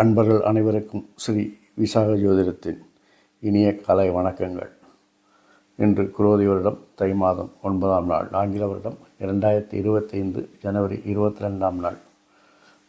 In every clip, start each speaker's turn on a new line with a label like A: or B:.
A: அன்பர்கள் அனைவருக்கும் ஸ்ரீ விசாக ஜோதிடத்தின் இனிய கலை வணக்கங்கள். இன்று குரோதி வருடம் தை மாதம் ஒன்பதாம் நாள் ஆங்கில வருடம் இரண்டாயிரத்தி இருபத்தைந்து ஜனவரி இருபத்தி ரெண்டாம் நாள்.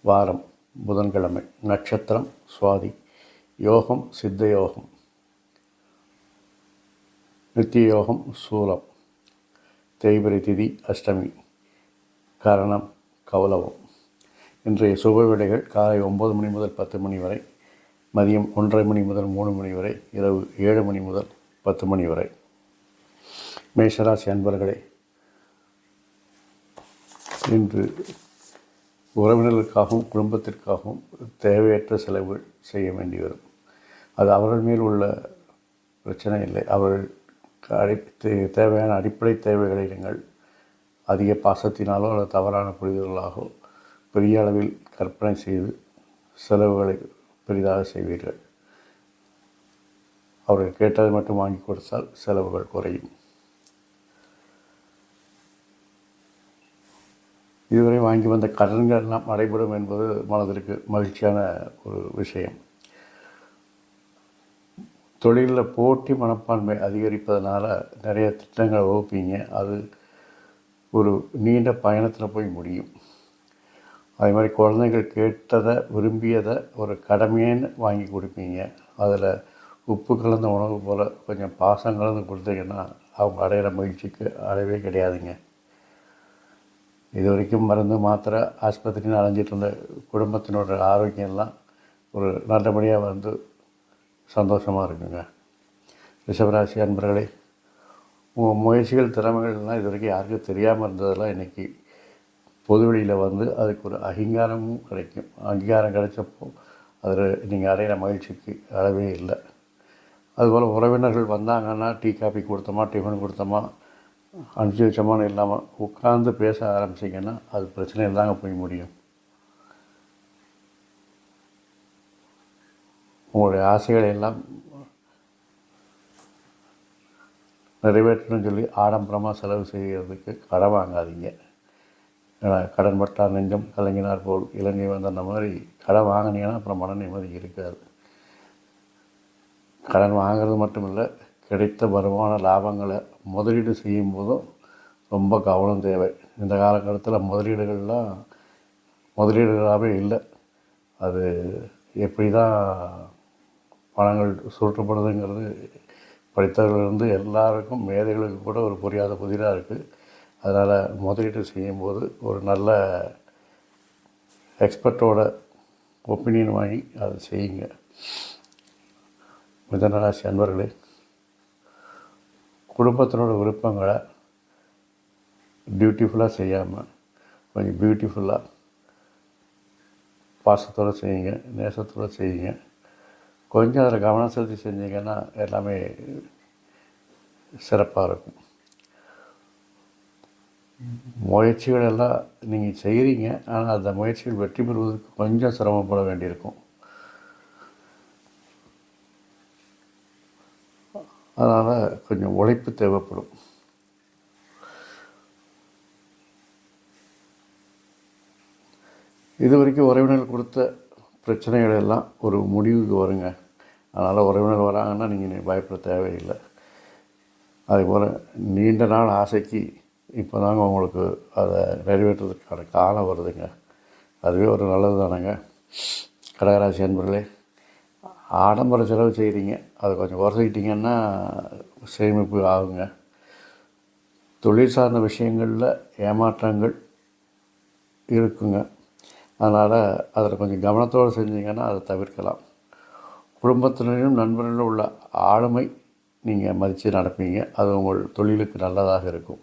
A: வாரம் புதன்கிழமை நட்சத்திரம் சுவாதி யோகம் சித்த யோகம் நித்திய யோகம் சூலம் தேய்பிரை திதி அஷ்டமி கரணம் கௌலவம் இன்றைய சுப வேளைகள் காலை ஒம்பது மணி முதல் பத்து மணி வரை மதியம் ஒன்றரை மணி முதல் மூணு மணி வரை இரவு ஏழு மணி முதல் பத்து மணி வரை. மேஷராசி அன்பர்களே இன்று உறவினர்களுக்காகவும் குடும்பத்திற்காகவும் தேவையற்ற செலவுகள் செய்ய வேண்டி வரும். அது அவர்கள் மேல் உள்ள பிரச்சனை இல்லை. அவர்கள் அடி தே- தேவையான அடிப்படை தேவைகளை நீங்கள் அதிக பாசத்தினாலோ அல்லது தவறான புரிதல்களாகவோ பெரிய அளவில் கற்பனை செய்து செலவுகளை பெரிதாக செய்வீர்கள். அவர்கள் கேட்டதை மட்டும் வாங்கி கொடுத்தால் செலவுகள் குறையும். இதுவரை வாங்கி வந்த கடன்கள் எல்லாம் அடைபடும் என்பது மனதிற்கு மகிழ்ச்சியான ஒரு விஷயம். தொழிலில் போட்டி மனப்பான்மை அதிகரிப்பதனால் நிறைய திட்டங்களை வகுப்பீங்க. அது ஒரு நீண்ட பயணத்தில் போய் முடியும். அதே மாதிரி குழந்தைகள் கேட்டதை விரும்பியதை ஒரு கடமையேன்னு வாங்கி கொடுப்பீங்க. அதில் உப்பு கலந்த உணவு போல் கொஞ்சம் பாசம் கலந்து கொடுத்தீங்கன்னா அவங்க அடையிற மகிழ்ச்சிக்கு அளவே கிடையாதுங்க. இது வரைக்கும் மருந்து மாத்திரை ஆஸ்பத்திரின்னு அலைஞ்சிட்டு இருந்த குடும்பத்தினோட ஆரோக்கியம்லாம் ஒரு நல்லபடியாக வந்து சந்தோஷமாக இருக்குங்க. ரிஷபராசி அன்பர்களே உங்கள் முயற்சிகள் திறமைகள்லாம் இது வரைக்கும் யாருக்கும் தெரியாமல் இருந்ததெல்லாம் இன்றைக்கி பொதுவெளியில் வந்து அதுக்கு ஒரு அங்கீகாரமும் கிடைக்கும். அங்கீகாரம் கிடைச்சப்போ அதில் நீங்கள் அடையிற மகிழ்ச்சிக்கு அளவே இல்லை. அதுபோல் உறவினர்கள் வந்தாங்கன்னா டீ காபி கொடுத்தோமா டிஃபன் கொடுத்தோமா அனுப்பிச்சி வச்சோமான்னு இல்லாமல் உட்காந்து பேச ஆரம்பிச்சிங்கன்னா அது பிரச்சனையில் தாங்க போய் முடியும். உங்களுடைய ஆசைகளை எல்லாம் நிறைவேற்றணும்னு சொல்லி ஆடம்பரமாக செலவு செய்கிறதுக்கு கடன் வாங்காதீங்க. கடன் பட்டார் நெஞ்சம் கலங்கினார் போல் இலங்கை வந்த அந்த மாதிரி கடன் வாங்கினீங்கன்னா அப்புறம் மன நிம்மதி இருக்காது. கடன் வாங்குறது மட்டும் இல்லை கிடைத்த வருமான லாபங்களை முதலீடு செய்யும் போதும் ரொம்ப கவனம் தேவை. இந்த காலகட்டத்தில் முதலீடுகள்லாம் முதலீடுகளாகவே இல்லை. அது எப்படி தான் பணங்கள் சுருட்டப்படுதுங்கிறது படித்தவர்களிருந்து எல்லாருக்கும் மேதைகளுக்கு கூட ஒரு புரியாத புதிராக இருக்குது அதனால் முதலீடு செய்யும்போது ஒரு நல்ல எக்ஸ்பர்ட்டோட ஒப்பீனியன் வாங்கி அதை செய்யுங்க. மிதனராசி அன்பர்களே குடும்பத்தினோட விருப்பங்களை பியூட்டிஃபுல்லாக செய்யாமல் கொஞ்சம் பியூட்டிஃபுல்லாக பாசத்தோடு செய்யுங்க நேசத்தோடு செய்யுங்க. கொஞ்சம் அதில் கவனம் செலுத்தி செஞ்சீங்கன்னா எல்லாமே சிறப்பாக இருக்கும். முயற்சிகளெல்லாம் நீங்கள் செய்கிறீங்க ஆனால் அந்த முயற்சிகள் வெற்றி பெறுவதற்கு கொஞ்சம் சிரமப்பட வேண்டியிருக்கும். அதனால் கொஞ்சம் உழைப்பு தேவைப்படும். இது வரைக்கும் உறவினர்கள் கொடுத்த பிரச்சனைகள் எல்லாம் ஒரு முடிவுக்கு வருங்க. அதனால் உறவினர் வராங்கன்னா நீங்கள் பயப்பட தேவையில்லை. அதேபோல் நீண்ட நாள் ஆசைக்கு இப்போ தாங்க உங்களுக்கு அதை நிறைவேற்றுறதுக்கான காலம் வருதுங்க. அதுவே ஒரு நல்லது தானேங்க கடகராசி அன்பர்களே ஆடம்பர செலவு செய்கிறீங்க அதை கொஞ்சம் குறைச்சிக்கிட்டிங்கன்னா சேமிப்பு ஆகுங்க. தொழில் சார்ந்த விஷயங்களில் ஏமாற்றங்கள் இருக்குங்க. அதனால் அதில் கொஞ்சம் கவனத்தோடு செஞ்சீங்கன்னா அதை தவிர்க்கலாம். குடும்பத்தினரையும் நண்பர்களும் உள்ள ஆளுமை நீங்கள் மதித்து நடப்பீங்க. அது உங்கள் தொழிலுக்கு நல்லதாக இருக்கும்.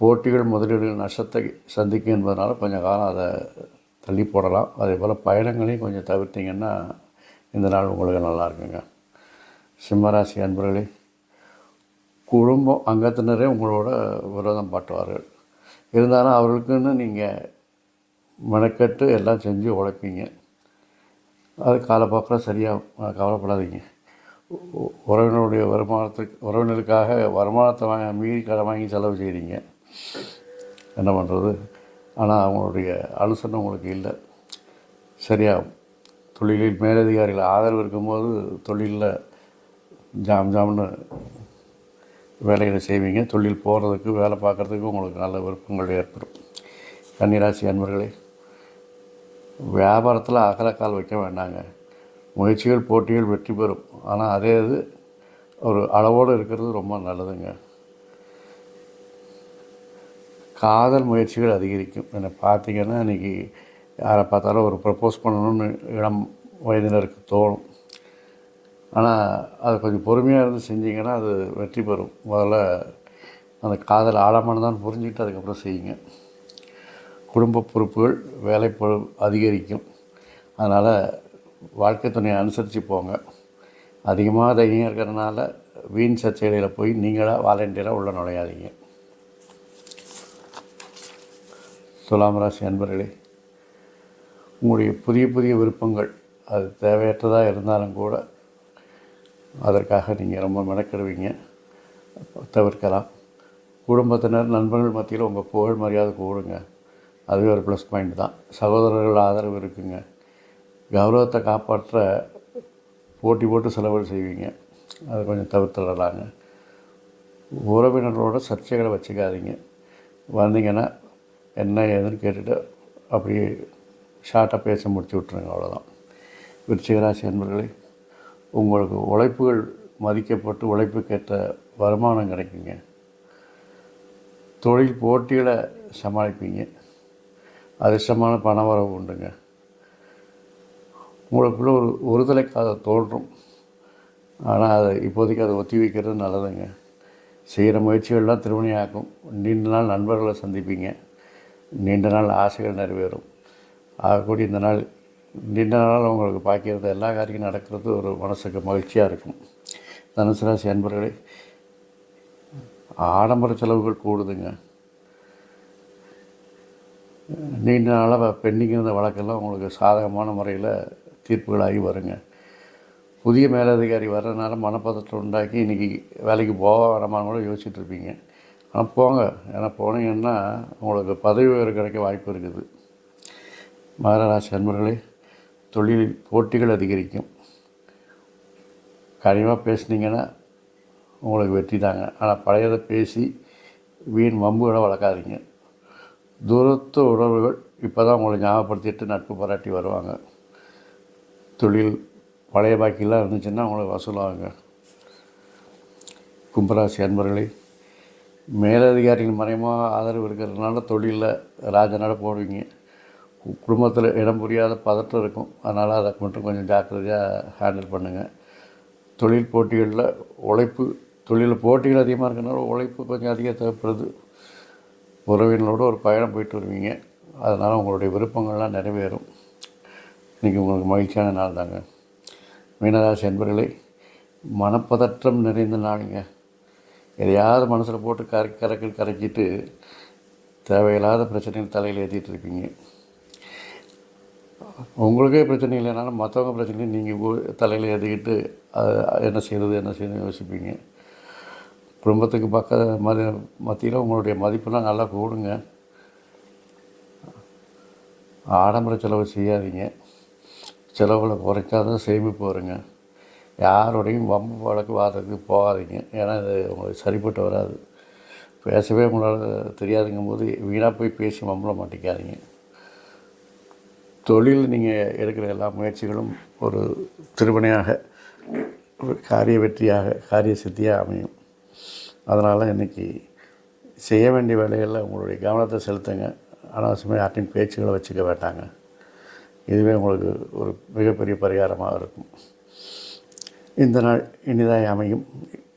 A: போட்டிகள் முதலீடுகள் நஷ்டத்தை சந்திக்கும் என்பதனால கொஞ்சம் காலம் அதை தள்ளி போடலாம். அதே போல் பயணங்களையும் கொஞ்சம் தவிர்த்திங்கன்னா இந்த நாள் உங்களுக்கு நல்லா இருக்குங்க. சிம்மராசி அன்பர்களே குடும்பம் அங்கத்தினரே உங்களோட விரோதம் பாட்டுவார்கள் இருந்தாலும் அவர்களுக்குன்னு நீங்கள் மெனக்கட்டு எல்லாம் செஞ்சு உழைப்பீங்க. அது காலப்போக்கில் சரியாக கவலைப்படாதீங்க. உறவினருடைய வருமானத்துக்கு உறவினருக்காக வருமானத்தை வாங்க மீறி கடை வாங்கி செலவு செய்கிறீங்க என்ன பண்ணுறது ஆனால் அவங்களுடைய அனுசரணை உங்களுக்கு இல்லை. சரியாகும் தொழிலில் மேலதிகாரிகள் ஆதரவு இருக்கும்போது தொழிலில் ஜாம் ஜாம்னு வேலைகளை செய்வீங்க. தொழில் போகிறதுக்கு வேலை பார்க்குறதுக்கு உங்களுக்கு நல்ல விருப்பங்கள் ஏற்படும். கன்னிராசி அன்பர்களே வியாபாரத்தில் அகலக்கால் வைக்க வேண்டாங்க. முயற்சிகள் போட்டிகள் வெற்றி பெறும். ஆனால் அதே இது ஒரு அளவோடு இருக்கிறது ரொம்ப நல்லதுங்க. காதல் முயற்சிகள் அதிகரிக்கும். என்னை பார்த்தீங்கன்னா இன்றைக்கி யாரை பார்த்தாலும் ஒரு ப்ரப்போஸ் பண்ணணும்னு இளம் வயதினருக்கு தோணும். ஆனால் அது கொஞ்சம் பொறுமையாக இருந்து செஞ்சிங்கன்னா அது வெற்றி பெறும். முதல்ல அந்த காதல் ஆழமானதான் புரிஞ்சுக்கிட்டு அதுக்கப்புறம் செய்யுங்க. குடும்ப பொறுப்புகள் வேலைப்பழு அதிகரிக்கும். அதனால் வாழ்க்கை துணையை அனுசரித்து போங்க. அதிகமாக தைரியம் இருக்கிறதுனால வீண் சர்ச்சைகளில் போய் நீங்களாக வாலண்டியராக உள்ள நுழையாதீங்க. துலாம் ராசி அன்பர்களே உங்களுடைய புதிய புதிய விருப்பங்கள் அது தேவையற்றதாக இருந்தாலும் கூட அதற்காக நீங்கள் ரொம்ப மெனக்கெடுவீங்க. தவிர்க்கலாம். குடும்பத்தினர் நண்பர்கள் மத்தியில் உங்கள் புகழ் மரியாதை கூடுங்க. அதுவே ஒரு ப்ளஸ் பாயிண்ட் தான். சகோதரர்கள் ஆதரவு இருக்குங்க. கௌரவத்தை காப்பாற்ற போட்டி போட்டு செலவு செய்வீங்க. அதை கொஞ்சம் தவிர்த்துடலாங்க. உறவினர்களோட சர்ச்சைகளை வச்சுக்காதீங்க. வந்தீங்கன்னா என்ன ஏதுன்னு கேட்டுட்டு அப்படியே ஷார்ட்டாக பேச முடிச்சு விட்ருங்க அவ்வளோதான் விருச்சிகராசி அன்பர்களே உங்களுக்கு உழைப்புகள் மதிக்கப்பட்டு உழைப்புக்கேற்ற வருமானம் கிடைக்குங்க. தொழில் போட்டிகளை சமாளிப்பீங்க. அதிர்ஷ்டமான பண வரவு உண்டுங்க. உங்களுக்குள்ளே ஒரு ஒருதலைக்காக தோன்றும். ஆனால் அதை இப்போதைக்கு அதை ஒத்தி வைக்கிறது நல்லதுங்க. செய்கிற முயற்சிகள்லாம் திருமணியாக்கும் நீண்ட நாள் நண்பர்களை சந்திப்பீங்க. நீண்ட நாள் ஆசைகள் நிறைவேறும். ஆகக்கூடிய இந்த நாள் நீண்ட நாள் உங்களுக்கு பார்க்கறது எல்லா காரியம் நடக்கிறது ஒரு மனசுக்கு மகிழ்ச்சியாக இருக்கும். தனுசு ராசி அன்பர்களே ஆடம்பர செலவுகள் கூடுதுங்க. நீண்ட நாளாக பெண்டிங் இருந்த வழக்கெல்லாம் உங்களுக்கு சாதகமான முறையில் தீர்ப்புகளாகி வருங்க. புதிய மேலதிகாரி வர்றதுனால மனப்பதற்றம் உண்டாக்கி இன்றைக்கி வேலைக்கு போக வரமான்னு கூட யோசிச்சுட்ருப்பீங்க ஆனால் போங்க. ஏன்னா போனீங்கன்னா உங்களுக்கு பதவி உயர்வு கிடைக்க வாய்ப்பு இருக்குது. மகராசி அன்பர்களே தொழிலில் போட்டிகள் அதிகரிக்கும். கனிவாக பேசுனீங்கன்னா உங்களுக்கு வெற்றி தாங்க. ஆனால் பழையதை பேசி வீண் வம்புகளை வளர்க்காதீங்க. தூரத்து உறவுகள் இப்போ தான் உங்களை ஞாபகப்படுத்திட்டு நட்பு பாராட்டி வருவாங்க. தொழில் பழைய பாக்கியெல்லாம் இருந்துச்சுன்னா அவங்களுக்கு வசூலாகுங்க. கும்பராசி அன்பர்களே மேலதிகாரிகள் மறைமுக ஆதரவு இருக்கிறதுனால தொழிலில் ராஜநாட போடுவீங்க. குடும்பத்தில் இடம் புரியாத பதற்றம் இருக்கும். அதனால் அதை மட்டும் கொஞ்சம் ஜாக்கிரதையாக ஹேண்டில் பண்ணுங்கள் தொழில் போட்டிகளில் உழைப்பு தொழிலில் போட்டிகள் அதிகமாக இருக்கிறனால உழைப்பு கொஞ்சம் அதிகம் தேவைப்படுது. உறவினரோட ஒரு பயணம் போயிட்டு வருவீங்க. அதனால் உங்களுடைய விருப்பங்கள்லாம் நிறைவேறும். இன்றைக்கி உங்களுக்கு மகிழ்ச்சியான நாள் தாங்க. மீனராசி என்பர்களே மனப்பதற்றம் நிறைந்த நாளுங்க. எதையாவது மனசில் போட்டு கரை கரைக்கு கரைக்கிட்டு தேவையில்லாத பிரச்சனைகள் தலையில் ஏற்றிட்டு இருப்பீங்க. உங்களுக்கே பிரச்சனை இல்லைனாலும் மற்றவங்க பிரச்சனையும் நீங்கள் தலையில் ஏற்றிக்கிட்டு அது என்ன செய்கிறது என்ன செய்யணும் யோசிப்பீங்க. குடும்பத்துக்கு பக்க மதி மத்தியில் உங்களுடைய மதிப்பெல்லாம் நல்லா கூடுங்க ஆடம்பர செலவு செய்யாதீங்க. செலவில் குறைக்காத சேமிப்பு வருங்க. யாரோடையும் வம்பு வழக்கு வாதத்துக்கு போகாதீங்க. ஏன்னா இது உங்களுக்கு சரிப்பட்டு வராது. பேசவே உங்களால் தெரியாதுங்கும் போது வீணாக போய் பேசி வம்பல மாட்டிக்காதீங்க. தொழில் நீங்கள் எடுக்கிற எல்லா முயற்சிகளும் ஒரு திருவினையாக ஒரு காரிய வெற்றியாக காரிய சித்தியாக அமையும். அதனால் இன்றைக்கி செய்ய வேண்டிய வேலைகளில் உங்களுடைய கவனத்தை செலுத்துங்க. அனாவசியமாக யார்ட்டையும் பேச்சுகளை வச்சுக்க வேண்டாங்க. இதுவே உங்களுக்கு ஒரு மிகப்பெரிய பரிகாரமாக இருக்கும். இந்த நாள் இனிதாய் அமையும்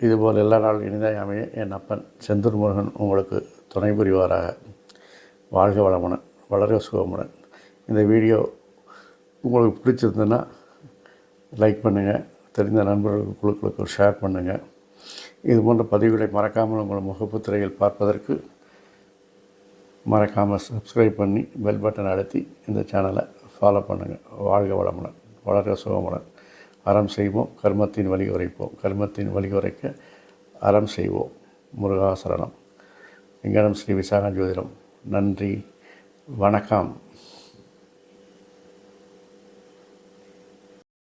A: இதுபோல் எல்லா நாளும் இனிதாய் அமைய என் அப்பன் செந்தூர் முருகன் உங்களுக்கு துணை புரிவாராக. வாழ்க வளமுடன் வளர சுகமுடன். இந்த வீடியோ உங்களுக்கு பிடிச்சிருந்ததுன்னா லைக் பண்ணுங்கள் தெரிந்த நண்பர்களுக்கு குழுக்களுக்கு ஷேர் பண்ணுங்கள் இது போன்ற பதிவுகளை மறக்காமல் உங்கள் முகப்பு திரையில் பார்ப்பதற்கு மறக்காமல் சப்ஸ்கிரைப் பண்ணி பெல் பட்டன் அழுத்தி இந்த சேனலை ஃபாலோ பண்ணுங்கள் வாழ்க வளமுடன் வளர சுகமுடன். அறம் செய்வோம் கர்மத்தின் வழி உரைப்போம். கர்மத்தின் வழி உரைக்க அறம் செய்வோம். முருகாசரணம். எங்கடம் ஸ்ரீ விசாக ஜோதிடம் நன்றி. வணக்கம்.